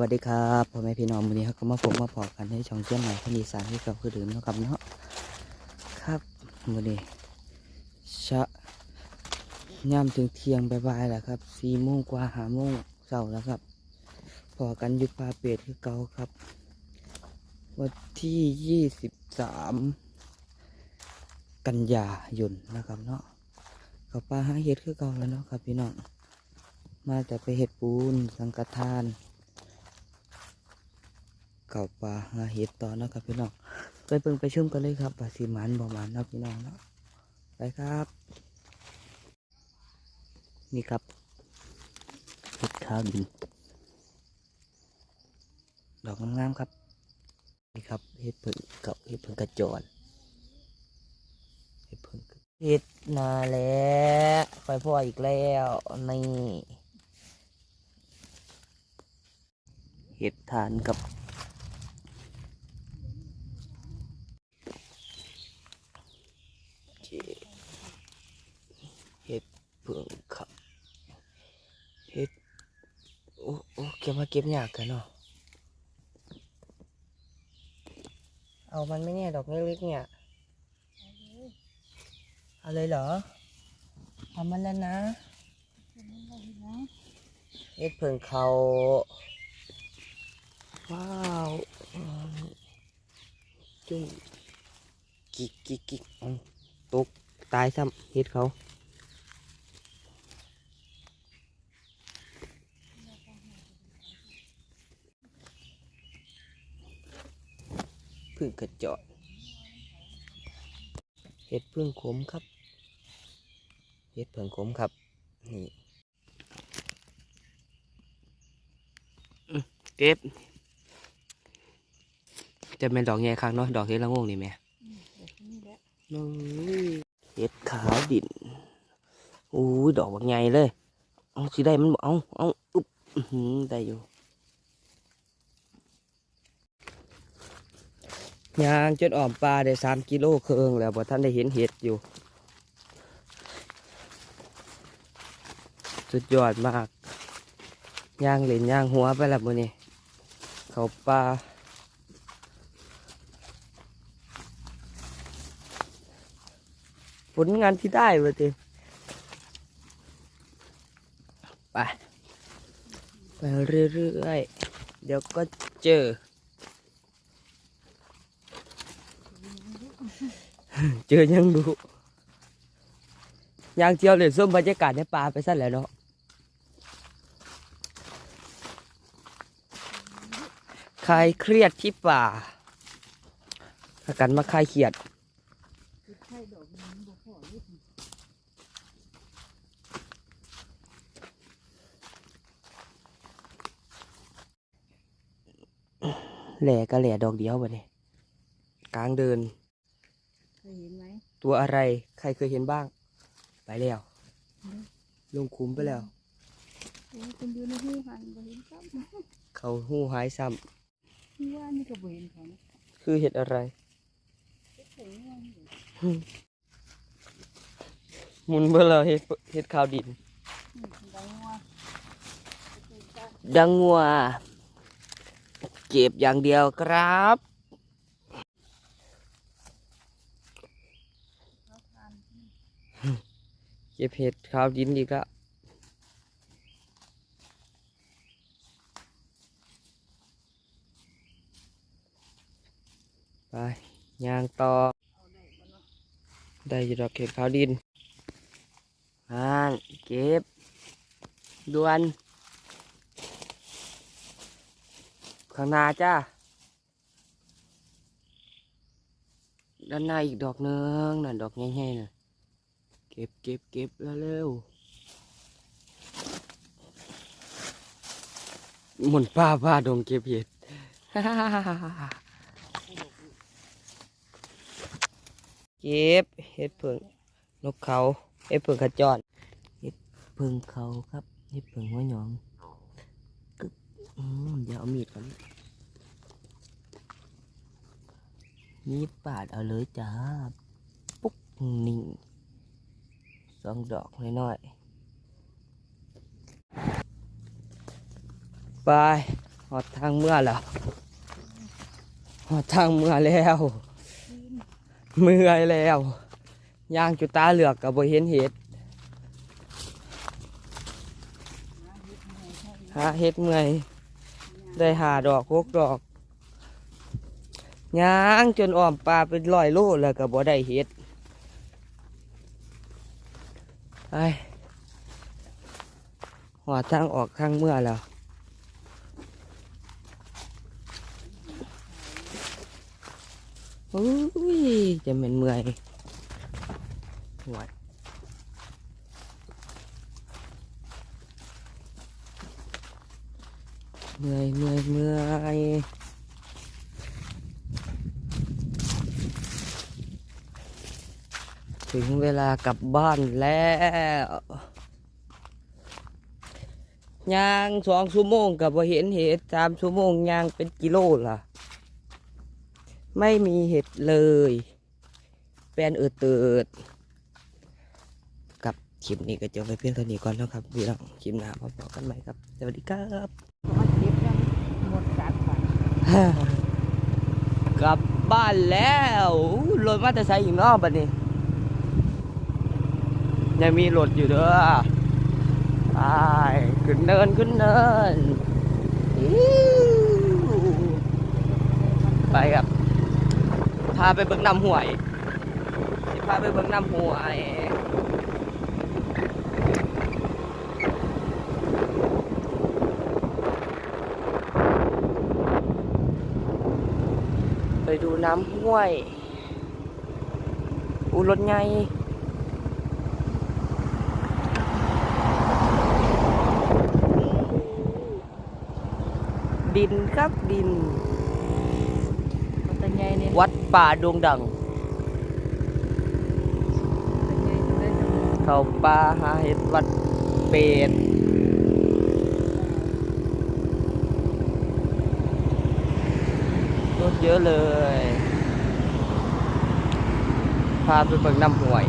วัสดีครับพ่อแม่พี่น้องวันนี้เขาก็มาพบมาพอกันในช่องเชื่อมใหม่พันธีสารที่กับคือเดิมนะครับเนาะครับวันนี้ชะย่ำถึงเที่ยงบ่ายๆแล้วครับสี่โมงกว่าหาโมงเช้าแล้วครับพอกันอยุปลาเป็ดคือเก่าครับ วันที่ยี่สิบสามกันยายนนะครับเนาะกับปลาหาเห็ดคือเก่าแล้วเนาะครับพี่น้องมาแต่ไปเห็ดปูนสังกทาน เก่าปลาหาเห็ดต่อนะครับพี่น้องไปเพิ่งไปชมกันเลยครับปลาสีมันบ่มันนะพี่น้องเนาะไปครับ นี่ครับเห็ดขาวดินดอกงามๆครับนี่ครับเห็ดเพิ่งเก่าเห็ดเพิ่งกระจรเห็ดเพิ่งเห็ดนาแล้วไปพ่ออีกแล้วนี่เห็ดทานกับเจเห็ดเผืองครับเห็ดโอ้ เก็บมาเก็บยากกันเนาะ เอามันไม่เนี่ยดอกเล็กๆเนี่ย เอาเลยเหรอ เอามันแล้วนะเห็ดเผืองเขา ว้าวจุ้งกิกกิกกิกตกตายซ้ำเฮ็ดเขา พึ่งกระจอดเห็ดพึ่งขมครับ เห็ดเพึ่งขมครับ นี่อื้อเก็บ จะเป็นดอกใหญ่ครั้งเนาะ ดอกเห็ดละโงงนี่แหม่น้อยเห็ดขาวดินอู้ยดอกบักใหญ่เลย เอาสิได้มันบ่เอาเอาอุ๊บอื้อหือได้อยู่ ยางจนอ่อมปลาได้สามกิโลเคืองแล้วบ่ท่านได้เห็นเห็ดอยู่ สุดยอดมากย่างเหล่นย่างหัวไปแล้วมื้อนี้เขาปลาผลงานที่ได้มาเต็มไป ไปเรื่อยๆ เดี๋ยวก็เจอ เจอยังดูยางเที่ยวเลยส้มบรรยากาศในป่าไปสั้นแหล้วเนาะคลายเครียดที่ป่าถ้ากันมาคลายเครียดแหล่ก็แหล่ดอกเดียวไปเลยกลางเดิน เคยเห็นไหมตัวอะไร ใครเคยเห็นบ้าง ไปแล้วอืมลงคุ้มไปแล้วโอ้ยคนอยู่ในหูหันบ่เห็นครับเขาหูหายซ้ที่ว่านี่ก็บ่เห็นเขานะำคือเห็ดอะไรเคยเห็นว่าอยู่หมุนเบอร์เราเห็ดเห็ดขาวดินอืมดังว่าเคยจ้าดังงัวเก็บอย่างเดียวครับ เขาทาน เก็บเห็ดขาวดินอีกล้วไปยางต่อ ได้ดอยู่ดอกเห็ดขาวดินอ่านเก็บด่วน ข้างหน้าจ้าด้านหน้าอีกดอกหนึงน่ะดอกใหญ่ๆน่ะ เก็บเก็บเก็บเร็วหมุนป้าป้าดงเก็บเห็ดเก็บเห็ดเผิงนกเขาเห็ดเผิงขจรเห็ดเผิงเขาครับเห็ดเผิงหัวหยองกึกเดี๋ยวเอามีดก่อนมีดปาดเอาเลยจ้าปุ๊กนิ่ง สองดอกน้อยๆไปหอดทางเมื่อแล้วหอดทางเมื่อแล้วเมื่อยแล้วย่างจุตาเหลือกกับบเห็นเห็ดหาเห็ดเมื่อยได้หาดอกหกดอกย่างจนอ้อมปลาเป็นรอยโลแล้วก็บ่ได้เห็ด ไปหอดทางออกทางเมื่อแล้วอุ้ยจะเป็นเมื่อยหวดเมื่อยเมื่อยเมื่อย ถึงเวลากลับบ้านแล้วย่างสองชั่วโมงกับว่าเห็นเห็ดสามชั่วโมงย่างเป็นกิโลล่ะ ไม่มีเห็ดเลยแปลนเอิดเติดกับคลิปนี้ก็จบไปเพียงเท่านี้ก่อนแล้วครับพี่น้องคลิปหน้าพบกันใหม่ครับ สวัสดีครับมาเก็บยังหมดจัดไปกลับบ้านแล้วรถมาแต่ใส่อีกเนอกบัดนี้ ยังมีรถอยู่เด้อไปขึ้นเนินขึ้นเนินไปครับพาไปเบิ่งน้ำห้วยพาไปเบิ่งน้ำห้วยไปดูน้ำห้วย อูรถไง ดินครับดินมันเป็นไงเนี่ยวัดป่าดงดัง เป็นไงจะได้จะเขาป่าหาเห็ดวัดเป็ดรถเยอะเลย พาไปเบิ่งน้ำห้วย